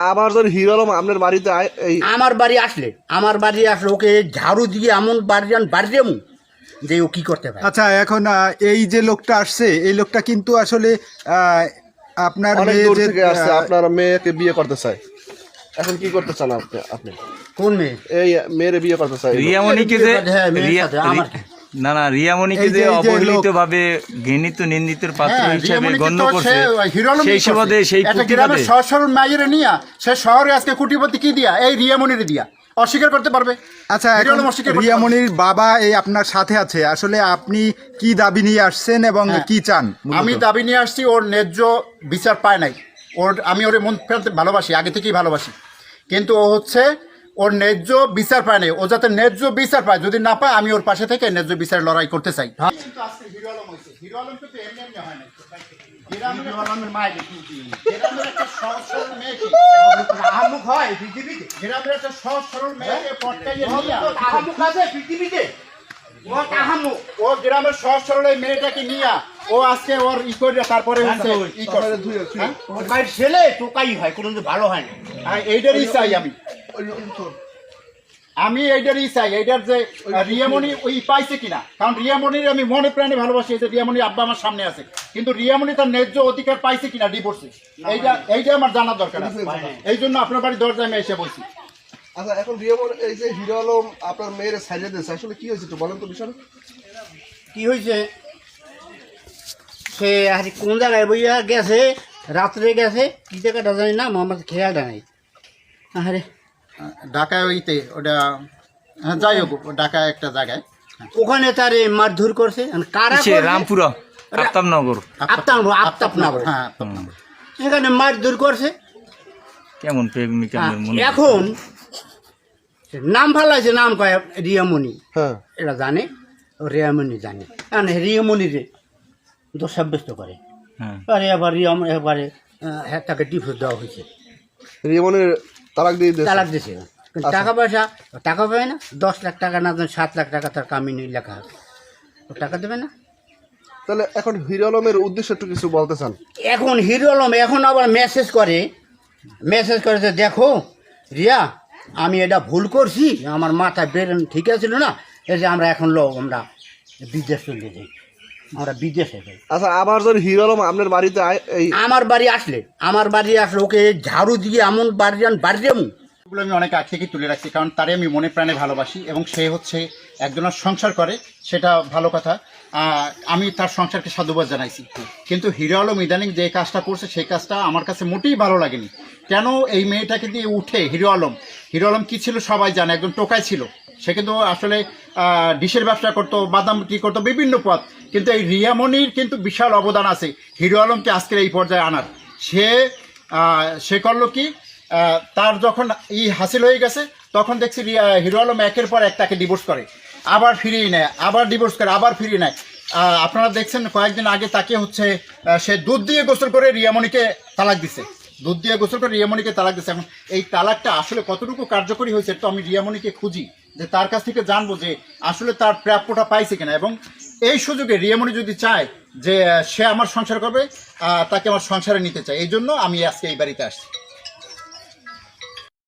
আবার যদি হিরো আলম আপনার বাড়িতে আয়- এই আমার বাড়ি আসলে আমার বাড়ি আসলে ওকে ঝাড়ু দিয়ে এমন বাড়ি বাড়ি দেবো যে ও কি করতে পারে। আচ্ছা এখন আহ, এই যে লোকটা আসছে এই লোকটা কিন্তু আসলে আহ, আপনার অনেক মেয়ে দূর যে থেকে আসছে আহ, আপনার মেয়েকে বিয়ে করতে চায়। এখন কি করতে চান আপনি? আপনি? কোন মেয়ে? এই মেয়ের বিয়ে করতে চাই রিয়ামণিকে যে হ্যাঁ, মেয়ের রিয়া- সাথে আমার রি- না না রিয়ামণিকে যে- অবহেলিত ভাবে ঘৃণিত নিন্দিতের পাত্র হ্যাঁ, হিসেবে গণ্য করছে সেই। সুবাদে সেই সহজ সরল মাইয়ের নিয়া সে শহরে আজকে কুটিপতি কি দিয়া? এই রিয়ামনির দিয়া। অস্বীকার করতে পারবে। আচ্ছা। রিয়ামণির বাবা এই আপনার সাথে আছে। আসলে আপনি কি দাবি নিয়ে আসছেন এবং হ্যাঁ। কি চান? আমি দাবি নিয়ে আসছি ওর ন্যায্য বিচার পায় নাই। ওর আমি ওর মন ফেলতে ভালোবাসি আগে থেকেই ভালোবাসি। কিন্তু ও হচ্ছে ওর ন্যায্য বিচার পায় নাই। ও যাতে ন্যায্য বিচার পায় যদি না পায় আমি ওর পাশে থেকে ন্যায্য বিচার লড়াই করতে চাই। ও ও গ্রামের সহজ সরল এই মেয়েটাকে নিয়ে ও আজকে ওর ই করে তারপরে হচ্ছে ই করে হ্যাঁ? টোকাই ছেলে টোকাই হয় কোনো ভালো হয় না। এইটারই চাই আমি। আমি এইটারই চাই এইটার যে রিয়ামণি ওই পাইছে কিনা। কারণ রিয়ামণির আমি মনে প্রাণে ভালোবাসি এই যে রিয়ামণি আব্বা আমার সামনে আছে। কিন্তু রিয়ামণি তার ন্যায্য অধিকার পাইছে কিনা ডিভোর্সে এইটা এইটা আমার জানার দরকার আছে। এই জন্য আপনার বাড়ির দরজায় আমি এসে বলছি। আচ্ছা এখন রিয়ামন এই যে হিরো আলম আপনার মেয়ের সাইডে দিয়েছে আসলে কি হয়েছে একটু বলেন তো বিষয় কি হয়েছে? সে আর কোন জায়গায় বইয়া গেছে? রাত্রে গেছে? কি জায়গাটা জানি না আমার খেয়ালটা নাই। আরে ঢাকায় ওইতে ওটা হ্যাঁ, যাই হোক ঢাকায় একটা জায়গায়। ওখানে তারে মারধর করছে। আর কারা? রামপুরা আফতাবনগর। আফতাব আফতাব না বলে। হ্যাঁ এখানে মারধর করছে। কেমন প্রেমিকা এখন নাম ফালাইছে নাম কয় রিয়ামণি। হ্যাঁ। এটা জানে ও রিয়ামণি জানে। রিয়ামণি রে দোষ সাব্যস্ত করে। হ্যাঁ। আরে এবার রিয়াম এবারে হ্যাঁ, তাকে ডিভোর্স দেওয়া হয়েছে। রিয়ামনের তালাক দিয়ে দিয়েছে। তালাক দিছে কিন্তু টাকা পয়সা টাকা পাবে না দশ লাখ টাকা না সাত লাখ টাকা তার কামিনী লেখা টাকা দেবে না। তাহলে এখন হিরো আলমের উদ্দেশ্য একটু কিছু বলতে চান। এখন হিরো আলম এখন আবার মেসেজ করে। মেসেজ করে যে দেখো রিয়া আমি এটা ভুল করছি। আমার মাথায় বেরেন ঠিক আছিল না। এই যে আমরা এখন লোক আমরা বিদেশ চলে যাই। আমরা বিদেশে যাই। আচ্ছা আবার যদি হিরো আলম আপনার বাড়িতে আয়- এই আমার বাড়ি আসলে আমার বাড়ি আসলে ওকে ঝাড়ু দিয়ে এমন বাড়ি বাড়ি দেবো এগুলো আমি অনেক আগ থেকে তুলে রাখছি কারণ তারে আমি মনে প্রাণে ভালোবাসি এবং সে হচ্ছে একজনের সংসার করে সেটা ভালো কথা। আহ, আমি তার সংসারকে সাধুবাদ জানাইছি। কিন্তু হিরো আলম ইদানিং যে কাজটা করছে সেই কাজটা আমার কাছে মোটেই ভালো লাগেনি। কেন এই মেয়েটাকে দিয়ে উঠে হিরো আলম? হিরো আলম কি ছিল সবাই জানে একজন টোকাই ছিল। সে কিন্তু আসলে ডিশের ব্যবসা করতো, বাদাম বিক্রি করতো, বিভিন্ন পথ কিন্তু এই রিয়ামণির কিন্তু বিশাল অবদান আছে। হিরো আলমকে আজকের এই পর্যায়ে আনার। সে সে করল কি? তার যখন ই হাসিল হয়ে গেছে, তখন দেখছি হিরো আলম একের পর এক তাকে ডিভোর্স করে। আবার ফিরিয়ে নেয়, আবার ডিভোর্স করে, আবার ফিরিয়ে নেয়। আপনারা দেখছেন কয়েকদিন আগে তাকে হচ্ছে সে দুধ দিয়ে গোসল করে রিয়ামণিকে তালাক দিছে। দুধ দিয়ে গোসল করে রিয়ামণিকে তালাক দিয়েছে। এখন এই তালাকটা আসলে কতটুকু কার্যকরী হয়েছে তো আমি রিয়ামণিকে খুঁজি যে তার কাছ থেকে জানব যে আসলে তার প্রাপ্যটা পাইছে কিনা। এবং এই সুযোগে রিয়ামণি যদি চায় যে সে আমার সংসার করবে তাকে আমার সংসারে নিতে চায়। এই জন্য আমি আজকে এই বাড়িতে আসছি।